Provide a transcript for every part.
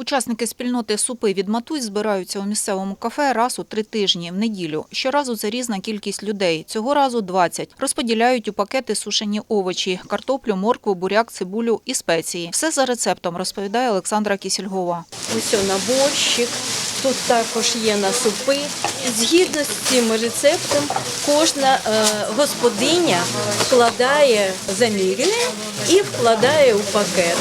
Учасники спільноти Супи від Матусь збираються у місцевому кафе раз у три тижні в неділю. Щоразу це різна кількість людей. Цього разу 20. Розподіляють у пакети сушені овочі, картоплю, моркву, буряк, цибулю і спеції. Все за рецептом, розповідає Олександра Кісільгова. Ось на борщик, тут також є на супи. Згідно з цим рецептом, кожна е, господиня вкладає, замірює і вкладає у пакет.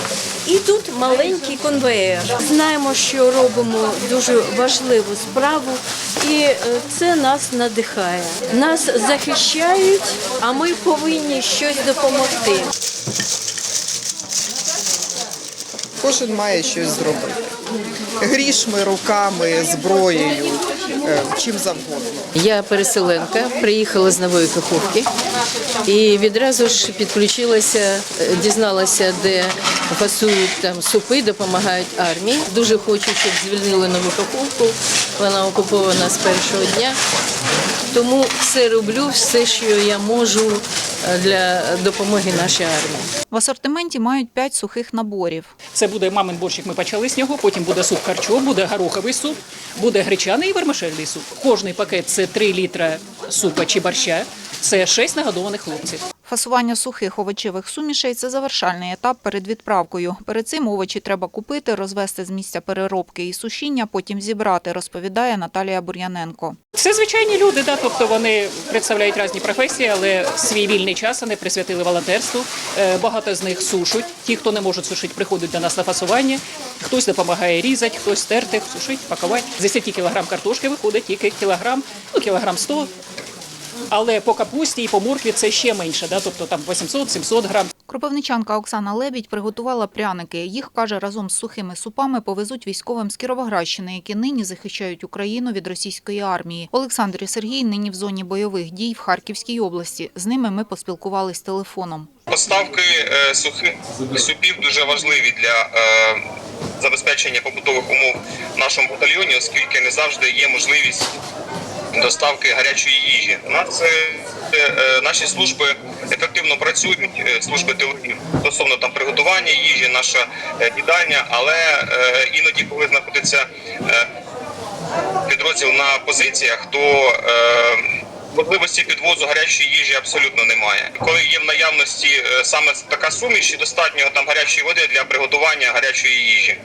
І тут маленький конвеєр. Знаємо, що робимо дуже важливу справу, і е, це нас надихає. Нас захищають, а ми повинні щось допомогти. Кожен має щось зробити. Грішми, руками, зброєю, е, чим завгодно. Я переселенка, приїхала з нової Каховки і відразу ж підключилася, е, дізналася, де фасують там супи, допомагають армії. Дуже хочу, щоб звільнили нову Каховку. Вона окупована з першого дня. Тому все роблю, все, що я можу е, для допомоги нашій армії. В асортименті мають 5 сухих наборів. Це буде мамин борщик, ми почали з нього, потім буде суп харчо, буде гороховий суп, буде гречаний і вермишельний суп. Кожний пакет це 3 літра супа чи борща, це 6 нагодованих хлопців. Фасування сухих овочевих сумішей – це завершальний етап перед відправкою. Перед цим овочі треба купити, розвести з місця переробки і сушіння, потім зібрати, розповідає Наталія Бур'яненко. Це звичайні люди, да, тобто вони представляють різні професії, але свій вільний час вони присвятили волонтерству. Е, Багато з них сушать. Ті, хто не можуть сушити, приходять до нас на фасування. Хтось допомагає різати, хтось терти, сушити, пакувати. З 10 кілограм картошки виходить тільки кілограм, ну кілограм 100. Але по капусті і по моркві це ще менше, да, тобто там 800-700 грам. Кропивничанка Оксана Лебідь приготувала пряники. Їх, каже, разом з сухими супами повезуть військовим з Кіровоградщини, які нині захищають Україну від російської армії. Олександр і Сергій нині в зоні бойових дій в Харківській області. З ними ми поспілкувались телефоном. Поставки е, сухих супів дуже важливі для е, забезпечення побутових умов в нашому батальйоні, оскільки не завжди є можливість доставки гарячої їжі. Нас е, е, наші служби ефективно працюють, е, служби тилові стосовно там приготування їжі, наша е, їдальня, але е, іноді, коли знаходиться е, підрозділ на позиціях, то е, можливості підвозу гарячої їжі абсолютно немає. Коли є в наявності е, саме така суміш, і достатньо там гарячої води для приготування гарячої їжі.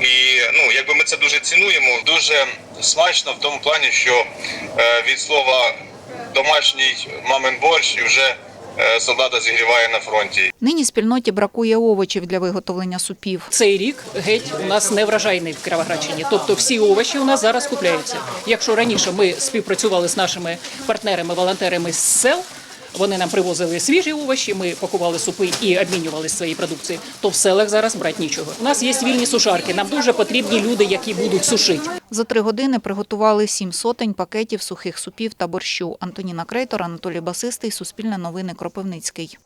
І ну, якби ми це дуже цінуємо, дуже смачно в тому плані, що е, від слова домашній мамин борщ і вже е, солдата зігріває на фронті. Нині спільноті бракує овочів для виготовлення супів. Цей рік геть у нас не вражайний в Кіровоградщині. Тобто всі овочі у нас зараз купляються. Якщо раніше ми співпрацювали з нашими партнерами, волонтерами з сел. Вони нам привозили свіжі овочі, ми пакували супи і обмінювалися своєю продукцією. То в селах зараз брати нічого. У нас є вільні сушарки. Нам дуже потрібні люди, які будуть сушити. За три години приготували сім сотень пакетів сухих супів та борщу. Антоніна Крейтор, Анатолій Басистий, Суспільне новини Кропивницький.